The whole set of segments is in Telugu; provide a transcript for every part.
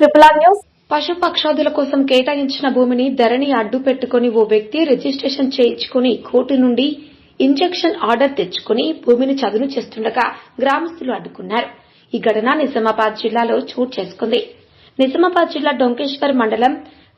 ట్రిపుల్ ఆర్ న్యూస్ పశుపక్షాదుల కోసం కేటాయించిన భూమిని ధరణి అడ్డు పెట్టుకుని ఓ వ్యక్తి రిజిస్ట్రేషన్ చేయించుకుని కోర్టు నుండి ఇంజెక్షన్ ఆర్డర్ తెచ్చుకుని భూమిని చదును చేస్తుండగా గ్రామస్తులు అడ్డుకున్నారు. ఈ ఘటన నిజామాబాద్ జిల్లాలో చోటు చేసుకుంది. నిజామాబాద్ జిల్లా డొంకేశ్వర్ మండలం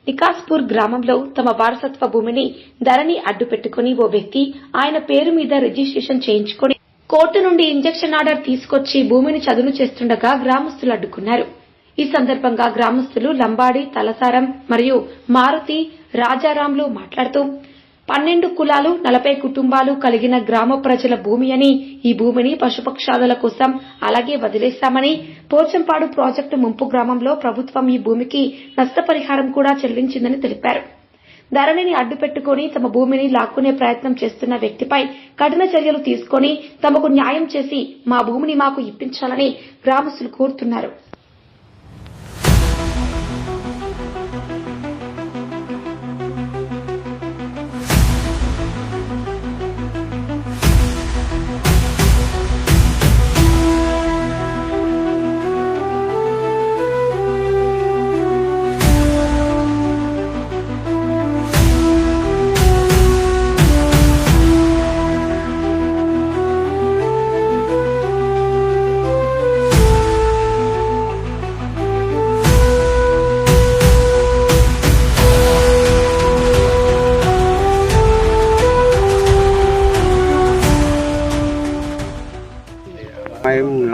నికాస్పూర్ గ్రామంలో తమ వారసత్వ భూమిని ధరణి అడ్డు పెట్టుకుని ఓ వ్యక్తి ఆయన పేరు మీద రిజిస్ట్రేషన్ చేయించుకుని కోర్టు నుండి ఇంజెక్షన్ ఆర్డర్ తీసుకొచ్చి భూమిని చదును చేస్తుండగా గ్రామస్తులు అడ్డుకున్నారు. ఈ సందర్భంగా గ్రామస్తులు లంబాడి తలసారం మరియు మారుతి రాజారాంలు మాట్లాడుతూ పన్నెండు కులాలు నలభై కుటుంబాలు కలిగిన గ్రామ ప్రజల భూమి అని ఈ భూమిని పశుపక్షాదుల కోసం అలాగే వదిలేస్తామని పోచంపాడు ప్రాజెక్టు ముంపు గ్రామంలో ప్రభుత్వం ఈ భూమికి నష్టపరిహారం కూడా చెల్లించిందని తెలిపారు. ధరణిని అడ్డుపెట్టుకుని తమ భూమిని లాక్కునే ప్రయత్నం చేస్తున్న వ్యక్తిపై కఠిన చర్యలు తీసుకొని తమకు న్యాయం చేసి మా భూమిని మాకు ఇప్పించాలని గ్రామస్తులు కోరుతున్నారు.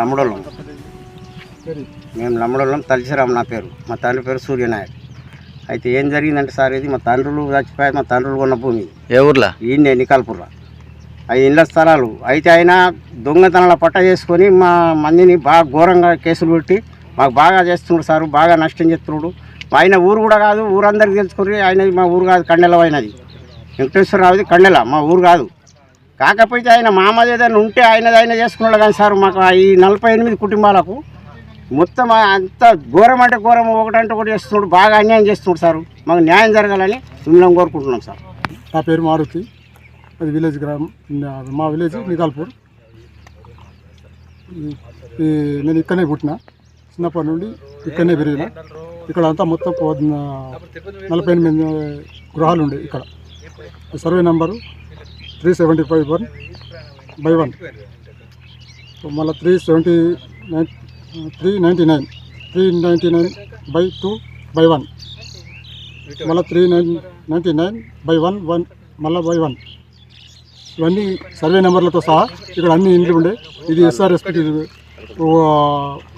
మేము లమ్మడోళ్ళం. మేము లమ్మడోళ్ళం. తలసిరామ్ నా పేరు. మా తండ్రి పేరు సూర్యనాయక్ అయితే ఏం జరిగిందంటే సార్ ఇది మా తండ్రులు చచ్చిపోయారు. మా తండ్రులు కొన్న భూమి ఏ ఊర్లో? ఈయనే నికాల్పుర అవి ఇళ్ళ స్థలాలు. అయితే ఆయన దొంగతనాల పట్ట చేసుకొని మా మందిని బాగా ఘోరంగా కేసులు పెట్టి మాకు బాగా చేస్తున్నాడు సారు. బాగా నష్టం చేస్తున్నాడు. ఆయన ఊరు కూడా కాదు ఊరందరికి తెలుసుకుని ఆయన మా ఊరు కాదు కండెల అయినది వెంకటేశ్వరరావుది కండెల. మా ఊరు కాదు. కాకపోతే ఆయన మామది ఏదైనా ఉంటే ఆయనది ఆయన చేసుకున్నాడు కానీ సార్ మాకు ఈ నలభై ఎనిమిది కుటుంబాలకు మొత్తం అంత ఘోరం అంటే ఘోరం ఒకటంటే ఒకటి చేస్తున్నాడు బాగా అన్యాయం చేస్తున్నాడు సార్. మాకు న్యాయం జరగాలని మిమ్మల్ని కోరుకుంటున్నాం సార్. నా పేరు మారుతి. అది విలేజ్ గ్రామం మా విలేజ్ నికాల్పూర్. ఈ- నేను ఇక్కడనే పుట్టిన. చిన్నప్పటి నుండి ఇక్కడనే పెరిగిన. ఇక్కడ అంతా మొత్తం పొద్దున్న నలభై ఎనిమిది గృహాలు ఉండే ఇక్కడ. Survey number three seventy five one by one. మళ్ళీ three seventy nine three ninety nine three ninety nine by two by one. మళ్ళీ three nine ninety nine by one one మళ్ళీ బై వన్. ఇవన్నీ సర్వే నెంబర్లతో సహా ఇక్కడ అన్ని ఇండ్లు ఉండే. ఇది ఎస్ఆర్ఎస్పీ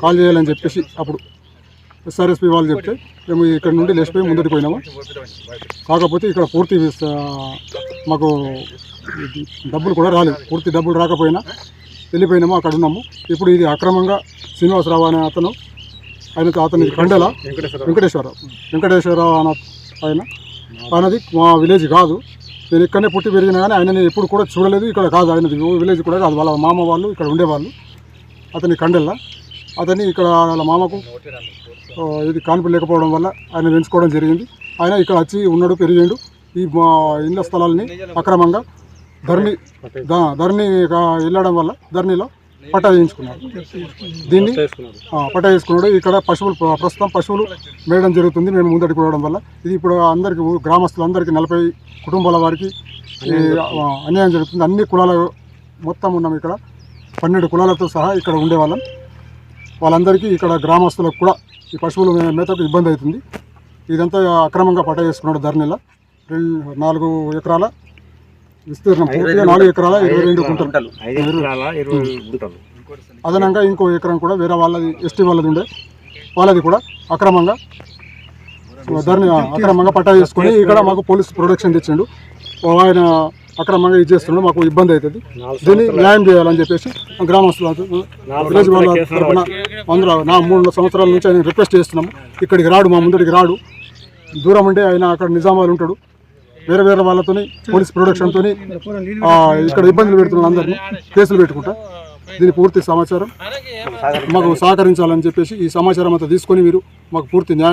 కాల్ చేయాలని చెప్పేసి అప్పుడు ఎస్ఆర్ఎస్పీ వాళ్ళు చెప్తే మేము ఇక్కడ నుండి లేచిపోయి ముందటికి పోయినాము. కాకపోతే ఇక్కడ పూర్తి మాకు డబ్బులు కూడా రాలేదు. పూర్తి డబ్బులు రాకపోయినా వెళ్ళిపోయినాము అక్కడ ఉన్నాము. ఇప్పుడు ఇది అక్రమంగా శ్రీనివాసరావు అనే అతను ఆయన అతని కండెల వెంకటేశ్వరరావు. వెంకటేశ్వరరావు. అన్న ఆయన ఆయనది మా విలేజ్ కాదు. నేను ఇక్కడనే పుట్టి పెరిగినా కానీ ఆయనని ఎప్పుడు కూడా చూడలేదు. ఇక్కడ కాదు ఆయనది విలేజ్ కూడా కాదు. వాళ్ళ మామ వాళ్ళు ఇక్కడ ఉండేవాళ్ళు. అతని కండెల్ల అతని ఇక్కడ వాళ్ళ మామకు ఇది కాన్పు లేకపోవడం వల్ల ఆయన పెంచుకోవడం జరిగింది. ఆయన ఇక్కడ వచ్చి ఉన్నాడు పెరిగిండు. ఈ మా ఇళ్ళ స్థలాల్ని అక్రమంగా ధర్ని ధర్ని వెళ్ళడం వల్ల ధర్నిలో పట్టా చేయించుకున్నాడు దీన్ని పట్టా చేసుకున్నాడు ఇక్కడ పశువులు ప్రస్తుతం పశువులు మేయడం జరుగుతుంది. మేము ముందడికి పోవడం వల్ల. ఇది ఇప్పుడు అందరికి గ్రామస్తులందరికీ నలభై కుటుంబాల వారికి ఈ, అన్యాయం జరుగుతుంది. అన్ని కులాల మొత్తం ఉన్నాం ఇక్కడ. పన్నెండు కులాలతో సహా ఇక్కడ ఉండేవాళ్ళం. వాళ్ళందరికీ ఇక్కడ గ్రామస్తులకు కూడా ఈ పశువుల మేతకు ఇబ్బంది అవుతుంది. ఇదంతా అక్రమంగా పట్టా చేసుకున్నాడు ధరణిలో. నాలుగు ఎకరాల విస్తీర్ణం. పూర్తిగా నాలుగు ఎకరాల? ఇరవై రెండు గుంటలు అదనంగా ఇంకో ఎకరం కూడా వేరే వాళ్ళది ఎస్టీ వాళ్ళది ఉండే. వాళ్ళది కూడా అక్రమంగా ధరణి అక్రమంగా పట్టా చేసుకొని ఇక్కడ మాకు పోలీస్ ప్రొటెక్షన్ తెచ్చిండు. ఆయన అక్రమంగా ఇది చేస్తున్నాడు మాకు ఇబ్బంది అవుతుంది. దీన్ని న్యాయం చేయాలని చెప్పేసి గ్రామస్తుల విలేజ్ వాళ్ళ తరఫున అందరూ నా మూడు సంవత్సరాల నుంచి ఆయన రిక్వెస్ట్ చేస్తున్నాము. ఇక్కడికి రాడు మా ముందడికి రాడు. దూరం ఉంటే ఆయన అక్కడ నిజామాబాద్ ఉంటాడు. వేరే వేరే వాళ్ళతోని పోలీస్ ప్రొడక్షన్తో ఇక్కడ ఇబ్బందులు పెడుతున్నారు అందరినీ కేసులు పెట్టుకుంటా. దీని పూర్తి సమాచారం. మాకు సహకరించాలని చెప్పేసి ఈ సమాచారం అంతా తీసుకొని మీరు మాకు పూర్తి న్యాయం